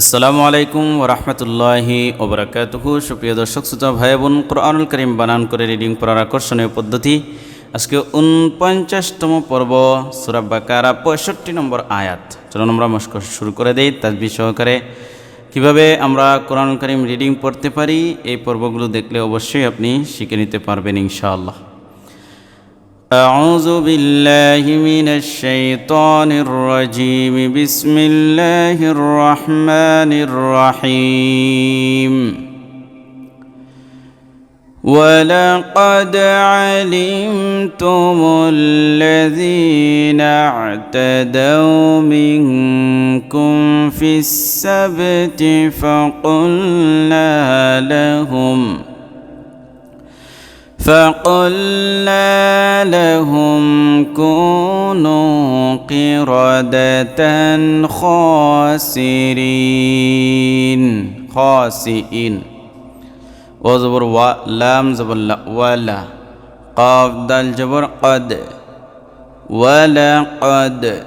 আসসালামু আলাইকুম ওরহমতুল্লাহি ওবরাকাতুহু সুপ্রিয় দর্শক, শ্রোতা ভাই বোন কোরআনুল করিম বানান করে রিডিং পড়ার আকর্ষণীয় পদ্ধতি আজকে উনপঞ্চাশতম পর্ব সুরাব বাকারা, পঁয়ষট্টি নম্বর আয়াত। চলুন আমরা মস্ক শুরু করে দেই তাজবি সহকারে। কীভাবে আমরা কোরআনুল করিম রিডিং পড়তে পারি, এই পর্বগুলো দেখলে অবশ্যই আপনি শিখে নিতে পারবেন ইনশাআল্লাহ। أعوذ بالله من الشيطان الرجيم. بسم الله الرحمن الرحيم. ولقد علمتم الذين اعتدوا منكم في السبت فقلنا لهم فقلنا لهم كونوا قردة خاسرين. خاسئين. وزبر و لام زبر لا ولا. قاف دال جبر قد. ولا قد.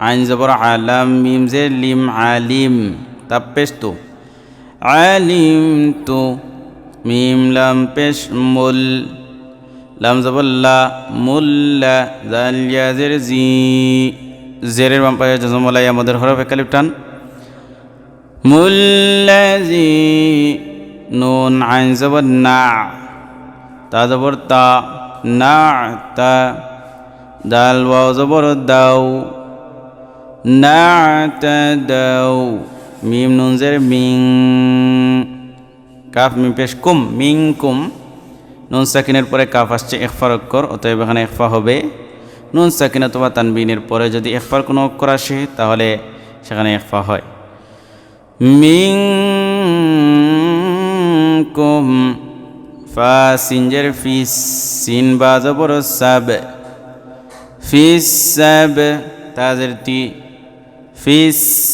عين زبر علام ميم زي لم عليم تبستو. علمت মিম লাম পেশ মুল, লাম জবল্লা মুল্লা জাল ইয়াজের জি জেরের বাম পাশে জজমলাই আমাদের হরফ একালিপ টান মুল্লাজি নুন আইন জবর না, তা জবর তা, না তা, দাল ওয়াও জবর দাও, না তা দাও, মিম নুন জের মিং। কাফ মিম পেশ কুম, মিং কুম। নুন সাকিনের পরে কাফ আসছে একফার অক্ষর, অতএব এখানে একফা হবে। নুন সাকিন অথবা তানবিনের পরে যদি একফার কোনো অক্ষর আসে, তাহলে সেখানে একফা হয়। মিং কুম, ফা সিনজের ফিস সিন বা জবর সাব। ফিস সাব, তাজের সাবতি ফা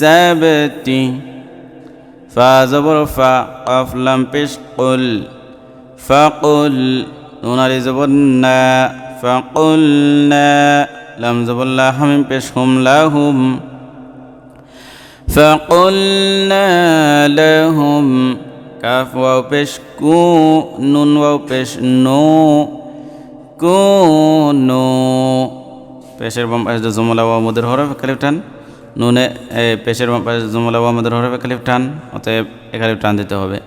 জবর ফা فاز برفع قف لم بش قل فقل نون زبرنا فقلنا لم زبر الله من بشهم لهم فقلنا لهم كاف واو بش كو نون واو بش نو كونو بشر بم زملاء ومدر هرب مدر নুনে পেশের জমলা ওয়াও মুদের হরফ টান, অতএব একালিফ টান দিতে হবে।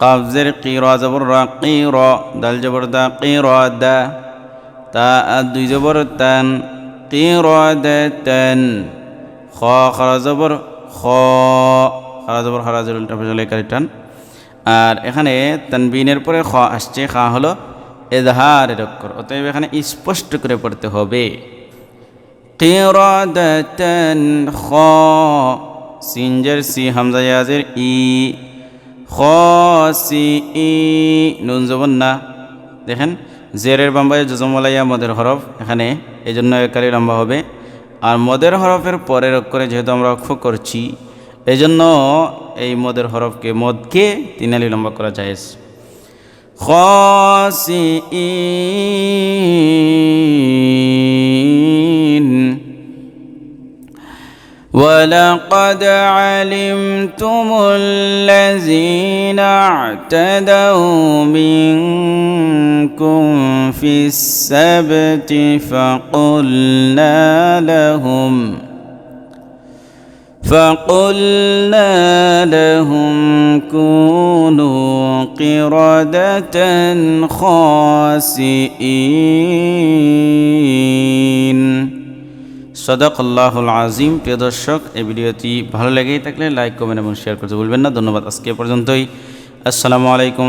কাবজের কি র জবর র কি র দাল জবর দা কি র দা, তা দুই জবর তান কি র দে তেন, খ খরা জবর খ, খরা জবর খরা জবর একালিফ টান। আর এখানে তানবিনের পরে খ আসছে, খা হলো এজাহারের অক্ষর, অতএব এখানে স্পষ্ট করে পড়তে হবে। কিরাদাতান খ সিনজার সি হামজা ইয়াজের ই খ সি ই নুন জবন না দেখেন জেরের বাম্বায় জজমলাইয়া মদের হরফ এখানে এই জন্য একালি লম্বা হবে আর মদের হরফের পরের অক্ষরে যেহেতু আমরা অক্ষ করছি এই জন্য এই মদের হরফকে মদকে তিনালি লম্বা করা যায় خاسئين ولقد علمتم الذين اعتدوا منكم في السبت فقلنا لهم فقلنا لهم كونوا قردة خاسئين. সদক আল্লাহুল আজিম। প্রিয় দর্শক, এই ভিডিওটি ভালো লেগেই থাকলে লাইক, কমেন্ট এবং শেয়ার করতে ভুলবেন না। ধন্যবাদ আজকে পর্যন্তই। আসসালামু আলাইকুম